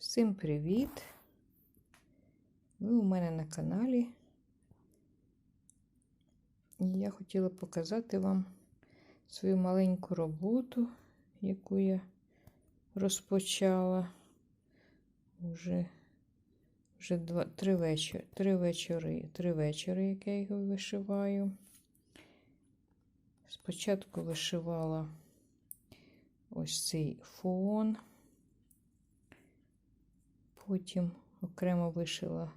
Всім привіт! Ви у мене на каналі. І я хотіла показати вам свою маленьку роботу, яку я розпочала вже, вже два, три, вечори, три вечори, три вечори, як я його вишиваю. Спочатку вишивала ось цей фон. Потім окремо вишила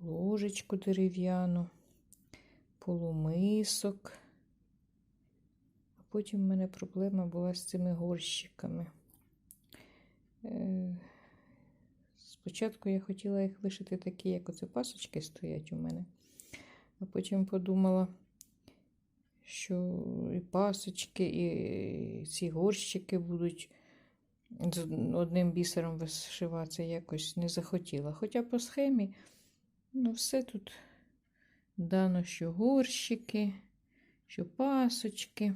ложечку дерев'яну, полумисок. А потім в мене проблема була з цими горщиками. Е, Спочатку я хотіла їх вишити такі, як оце пасочки стоять у мене. А потім подумала, що і пасочки, і ці горщики будуть з одним бісером вишиватися якось не захотіла. Хоча по схемі ну, все тут дано, що горщики, що пасочки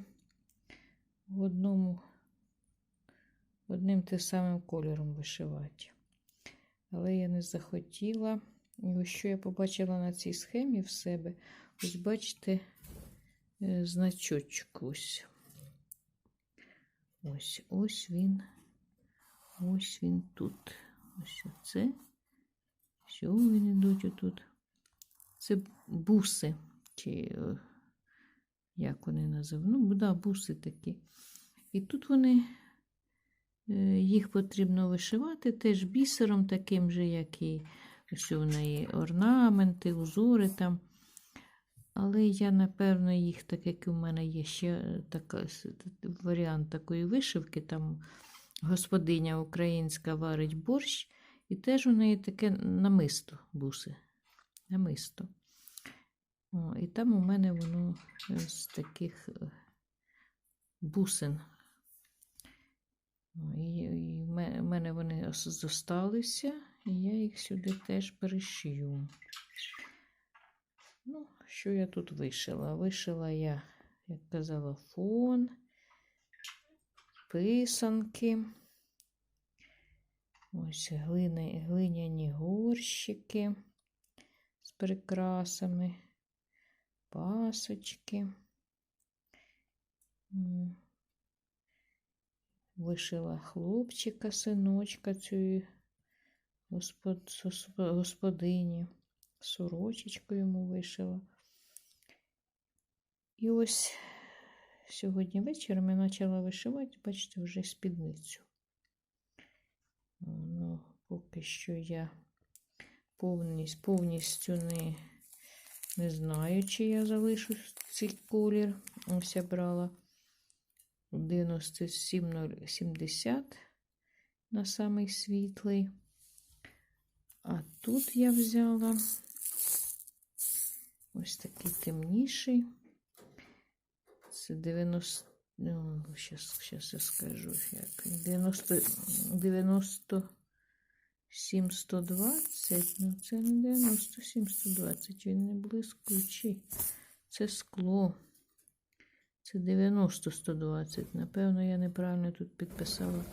в одному, одним тим самим кольором вишивати. Але я не захотіла. І ось що я побачила на цій схемі в себе, ось бачите, е, значочок ось. Ось ось він. Ось він тут. Ось оце. Що вони йдуть отут? Це буси. Чи е, як вони називають? Ну, да, буси такі. І тут вони, е, їх потрібно вишивати теж бісером, таким же, як і що в неї орнаменти, узори там. Але я, напевно, їх, так як у мене є ще така, варіант такої вишивки, там господиня українська варить борщ, і теж у неї таке намисто буси. Намисто. О, і там у мене воно з таких е, бусин. І, і в мене вони зосталися, і я їх сюди теж перешию. Ну, що я тут вишила? Вишила я, як казала, фон писанки. Ось глини, глиняні горщики з прикрасами, пасочки. Вишила хлопчика, синочка цієї господ, господині, сорочечку йому вишила. І ось Сьогодні вечором я почала вишивати, бачите, вже спідницю. Ну, Поки що я повністю, повністю не не знаю, чи я залишу цей колір. Ось я брала 97,70 на самий світлий. А тут я взяла ось такий темніший. Це 90. Ну, щас, щас я скажу, як 90, 97 120. Ну, це не 97 120, він не блискучий. Це скло. Це 90 120. Напевно, я неправильно тут підписала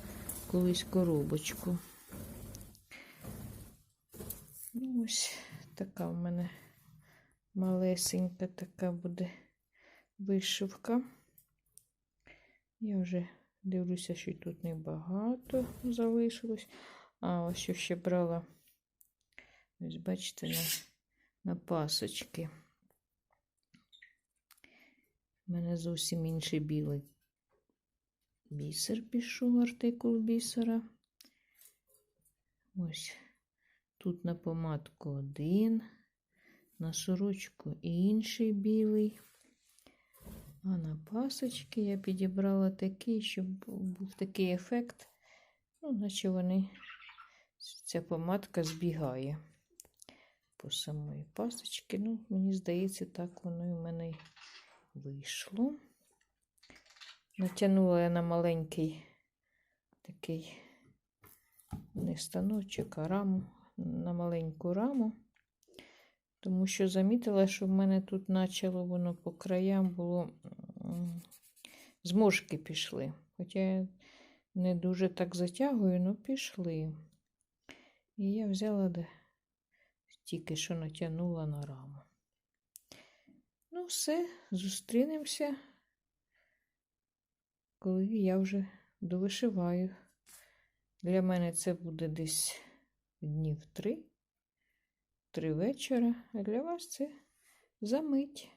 колись коробочку. Ну, ось така в мене малесенька така буде вишивка. Я вже дивлюся, що тут небагато залишилось. А ось що ще брала, ось бачите, на, на пасочки. У мене зовсім інший білий бісер пішов, артикул бісера. Ось тут на помадку один, на сорочку інший білий. А на пасочки я підібрала такий, щоб був такий ефект, ну, наче вони, ця помадка збігає по самої пасочки. Ну, мені здається, так воно і в мене вийшло. Натягнула я на маленький такий не станочок, а раму, на маленьку раму. Тому що замітила, що в мене тут почало воно по краям було зморшки пішли. Хоча я не дуже так затягую, але пішли. І я взяла де тільки що натягнула на раму. Ну, все, зустрінемося, коли я вже довишиваю. Для мене це буде десь днів три, три вечора, а для вас це за мить.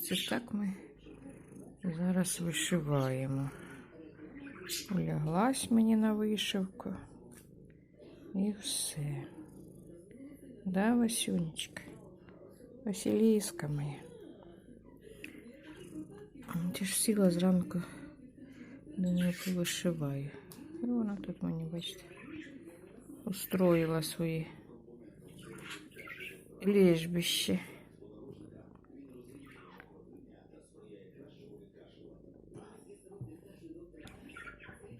Це так ми зараз вишиваємо. Уляглась мені на вишивку. І все. Да, Васюнечка? Василіска моя. Ти ж сіла зранку до неї повишиваю. І вона тут мені, бачите, устроїла свої лежбище.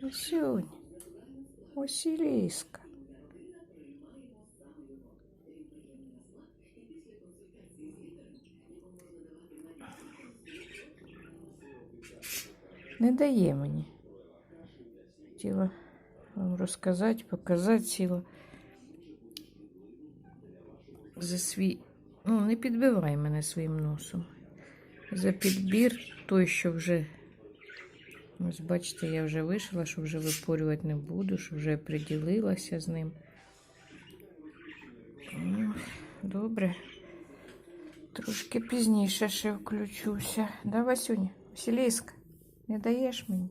Васюнь, Василиска. Не дає мені. Хотіла вам розказати, показати сіла за свій. Ну, не підбивай мене своїм носом. За підбір той, що вже. Ось бачите, я вже вишила, що вже випорювати не буду, що вже приділилася з ним. Добре. Трошки пізніше ще включуся. Да, Васюня? Василіска, не даєш мені?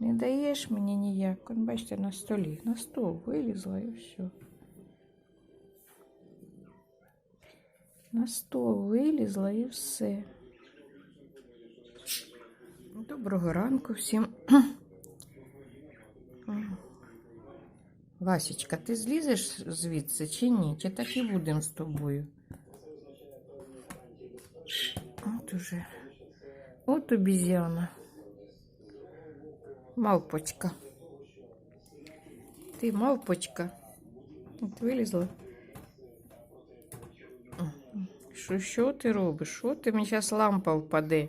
Не даєш мені ніяк. Он, бачите, на столі. На стол вилізла і все. На стол вилізла і все. Доброго ранку всім. Васечка, ти злізеш звідси чи ні? Чи так і будемо з тобою? От уже. От обізяна. Мавпочка. Ти мавпочка. От вилізла. Що, що ти робиш? Що ти мені зараз лампа впаде?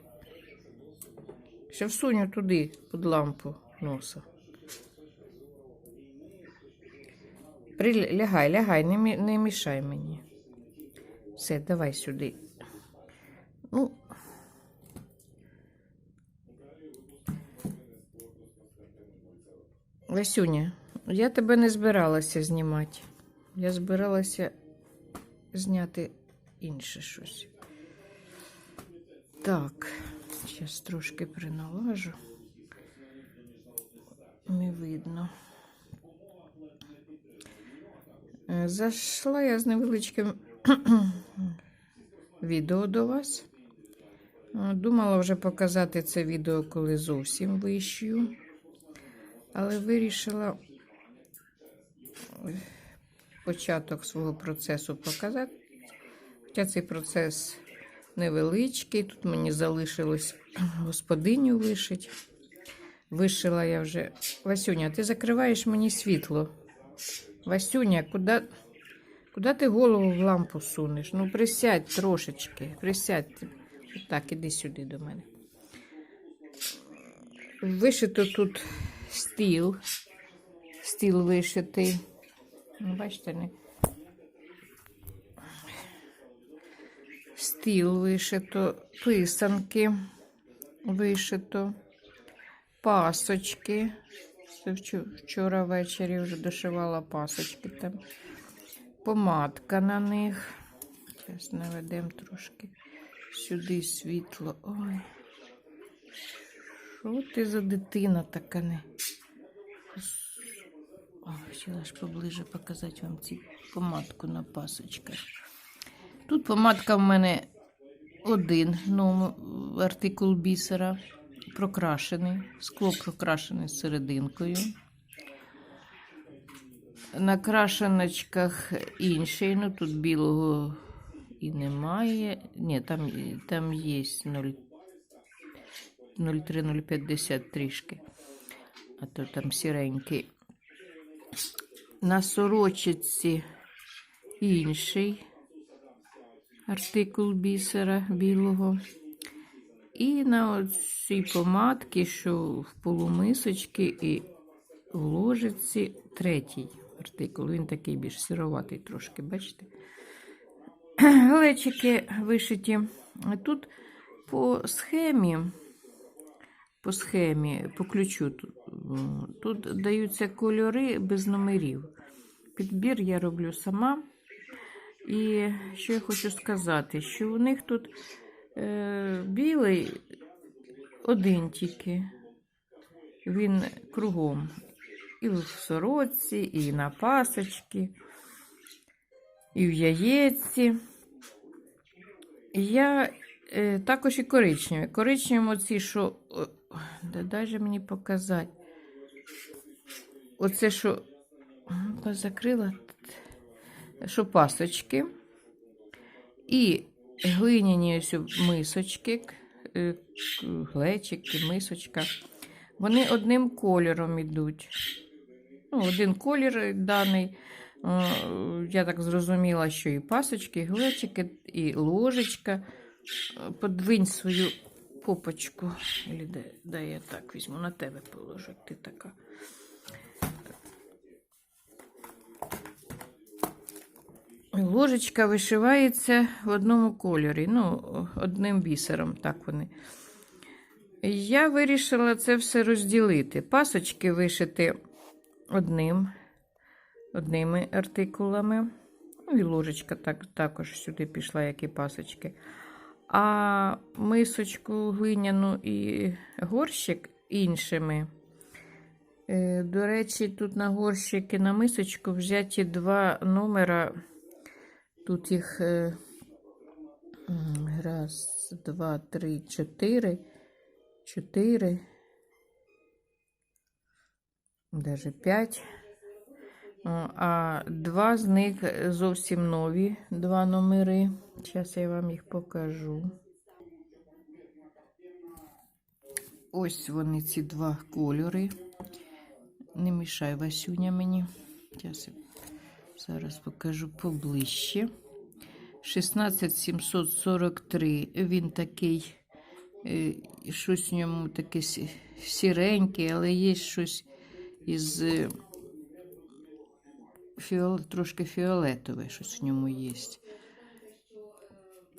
Ще всуню туди під лампу носа. При... Лягай, лягай, не, мі- мішай мені. Все, давай сюди. Ну. Васюня, я тебе не збиралася знімати. Я збиралася зняти інше щось. Так, зараз трошки приналажу. Не видно. Е, Зайшла я з невеличким відео до вас. Е, Думала вже показати це відео, коли зовсім вищую, але вирішила е, початок свого процесу показати. Хоча цей процес невеличкий, тут мені залишилось господиню вишить. Вишила я вже. Васюня, ти закриваєш мені світло. Васюня, куди, куди ти голову в лампу сунеш? Ну, присядь трошечки, присядь. Так, іди сюди до мене. Вишито тут стіл. Стіл вишитий. Ну, Бачите, не. Стіл вишито, писанки вишито, пасочки. Вчора ввечері вже дошивала пасочки там. Помадка на них. Зараз наведемо трошки сюди світло. Ой. Що ти за дитина така не? Хотіла ж поближе показати вам цю помадку на пасочках. Тут помадка в мене один ну, артикул бісера, прокрашений, скло прокрашене серединкою. На крашеночках інший, ну тут білого і немає. Ні, там, там є 0,3-0,50 трішки, а то там сіренький. На сорочиці інший артикул бісера білого. І на цій помадці, що в полумисочці і в ложиці третій артикул. Він такий більш сироватий трошки, бачите? Глечики вишиті. Тут по схемі, по схемі, по ключу тут, даються кольори без номерів. Підбір я роблю сама. І що я хочу сказати, що у них тут е, білий один тільки. Він кругом. І в сорочці, і на пасочці, і в яєці. Я е, також і коричневі. Коричневі оці, що. Да дай же мені показати. Оце, що м, закрила, що пасочки. І глиняні мисочки, е, глечики, мисочка. Вони одним кольором йдуть. Ну, один колір даний. Я так зрозуміла, що і пасочки, і глечики, і ложечка. Подвинь свою попочку. Или де, де я так візьму, на тебе положу, як ти така. Ложечка вишивається в одному кольорі, ну, одним бісером, так вони. Я вирішила це все розділити. Пасочки вишити одним, одними артикулами. Ну, і ложечка так, також сюди пішла, як і пасочки. А мисочку глиняну і горщик іншими. Е, До речі, тут на горщик і на мисочку взяті два номера. Тут їх е, раз, два, три, чотири. Чотири. Даже п'ять. О, А два з них зовсім нові, два номери. Зараз я вам їх покажу. Ось вони, ці два кольори. Не мішай Васюня мені. Зараз зараз покажу поближче. 16743. Він такий, е, щось в ньому таке сіреньке, але є щось із е, фіол, трошки фіолетове, щось в ньому є.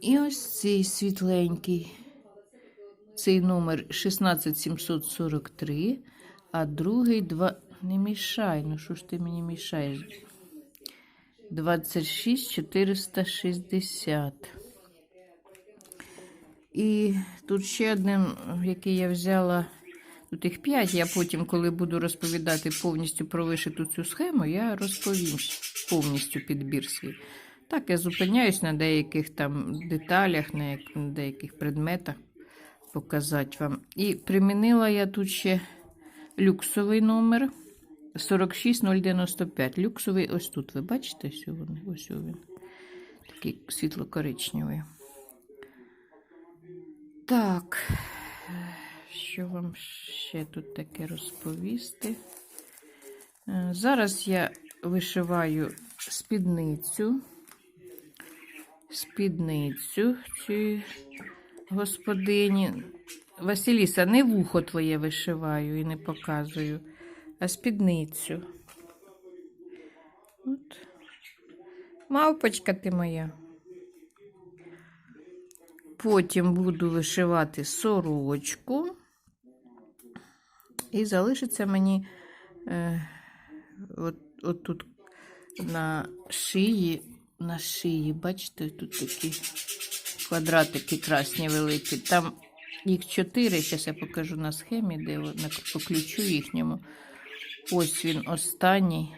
І ось цей світленький. Цей номер 16743, а другий два. Не мішай, ну що ж ти мені мішаєш? 26460. І тут ще один, який я взяла. Тут їх 5, я потім, коли буду розповідати повністю про вишиту цю схему, я розповім повністю підбір свій. Так, я зупиняюсь на деяких там деталях, на деяких предметах показати вам. І примінила я тут ще люксовий номер 46095. Люксовий ось тут. Ви бачите, ось він, ось він. Такий світло-коричневий. Так, що вам ще тут таке розповісти? Е, Зараз я вишиваю спідницю. Спідницю цієї господині. Василіса, не вухо твоє вишиваю і не показую, а спідницю. От. Мавпочка ти моя. Потім буду вишивати сорочку. І залишиться мені е, от, от тут на шиї, на шиї, бачите, тут такі квадратики красні великі. Там їх чотири. Зараз я покажу на схемі, де по ключу їхньому. Ось він останній.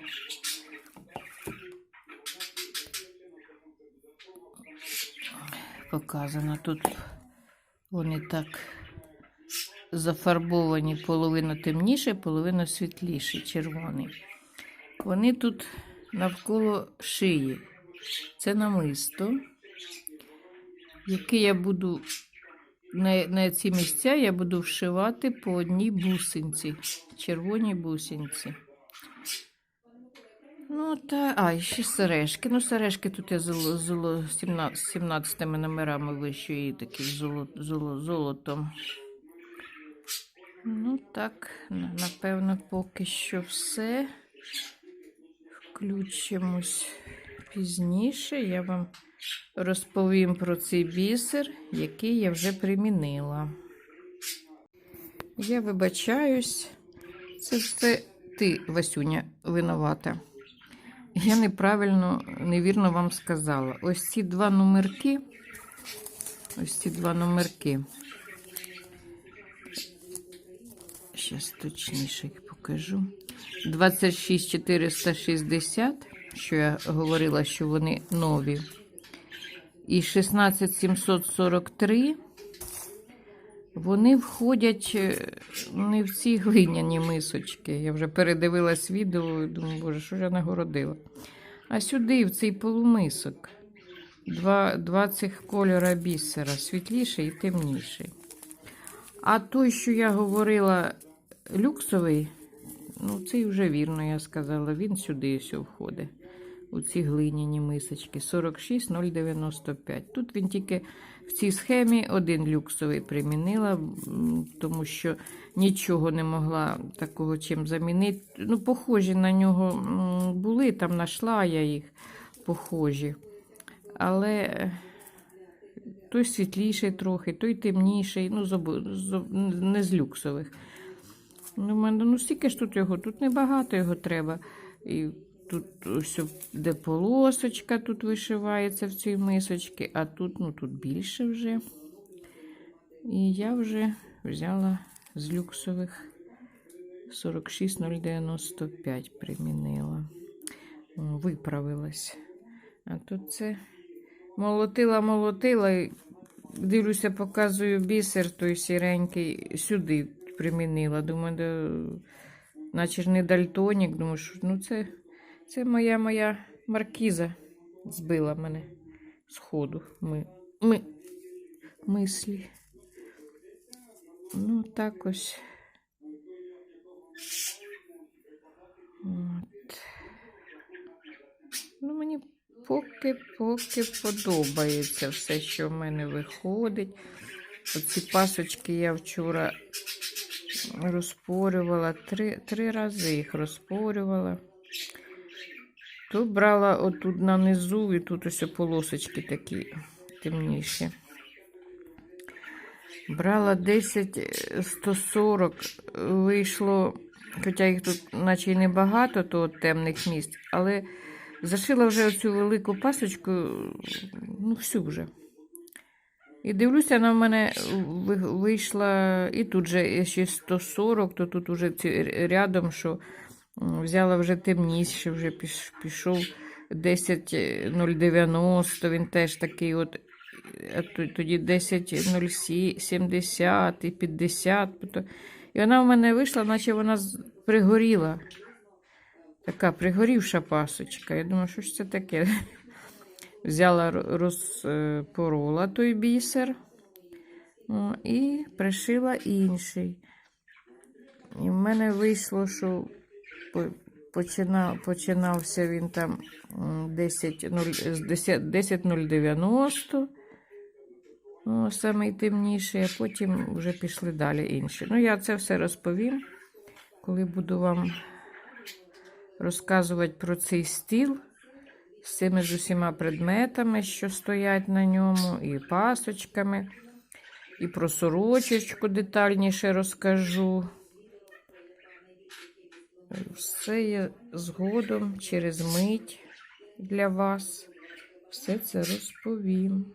Показано тут вони так зафарбовані половину темніше, половину світліше, червоний. Вони тут навколо шиї. Це намисто, яке я буду на, на ці місця я буду вшивати по одній бусинці, червоній бусинці. Ну, та, а, і ще сережки. Ну, сережки тут я золо, золо, 17, 17 номерами вищу і такі золо, золо, золотом. Ну так, напевно, поки що все. Включимось пізніше. Я вам розповім про цей бісер, який я вже примінила. Я вибачаюсь, це все ти, Васюня, винувата. Я неправильно, невірно вам сказала. Ось ці два номерки. Ось ці два номерки. Зараз точніше їх покажу. 26460, що я говорила, що вони нові. І 16743. Вони входять е, не в ці глиняні мисочки. Я вже передивилась відео і думаю, боже, що ж я нагородила. А сюди, в цей полумисок. Два, два цих кольора бісера, світліший і темніший. А той, що я говорила, люксовий, ну, цей вже вірно, я сказала, він сюди все входить. У ці глиняні мисочки 46095. Тут він тільки в цій схемі один люксовий примінила, тому що нічого не могла такого чим замінити. Ну, похожі на нього були, там знайшла я їх похожі. Але е, той світліший трохи, той темніший, ну, не з люксових. Ну, ну стільки ж тут його, тут небагато його треба. І тут ось де полосочка тут вишивається в цій мисочці, а тут, ну, тут більше вже. І я вже взяла з люксових 46095 примінила. Виправилась. А тут це молотила, молотила. і Дивлюся, показую бісер той сіренький, сюди примінила. Думаю, да, наче ж не дальтонік. Думаю, що ну це, це моя моя маркіза збила мене з ходу. Ми, ми, мислі. Ну, так ось. От. Ну, мені поки поки подобається все, що в мене виходить. Оці пасочки я вчора розпорювала, три, три рази їх розпорювала. Тут брала отут на низу, і тут ось полосочки такі темніші. Брала 10 е, 140, вийшло, хоча їх тут, наче й небагато, то темних місць, але зашила вже оцю велику пасочку, ну, всю вже. І дивлюся, вона в мене вийшла, і тут же ще 140, то тут уже рядом, що взяла вже темніше, вже піш- пішов 10.090, він теж такий от, тоді 10.070 і 50. І вона в мене вийшла, наче вона пригоріла. Така пригорівша пасочка. Я думаю, що ж це таке? Взяла, розпорола той бісер і пришила інший. І в мене вийшло, що по- починав, починався він там м, 10.0 10 10.090, о, самий а потім вже пішли далі інші. Ну, я це все розповім, коли буду вам розказувати про цей стіл з цими з усіма предметами, що стоять на ньому, і пасочками, і про сорочечку детальніше розкажу. Все я згодом через мить для вас все це розповім.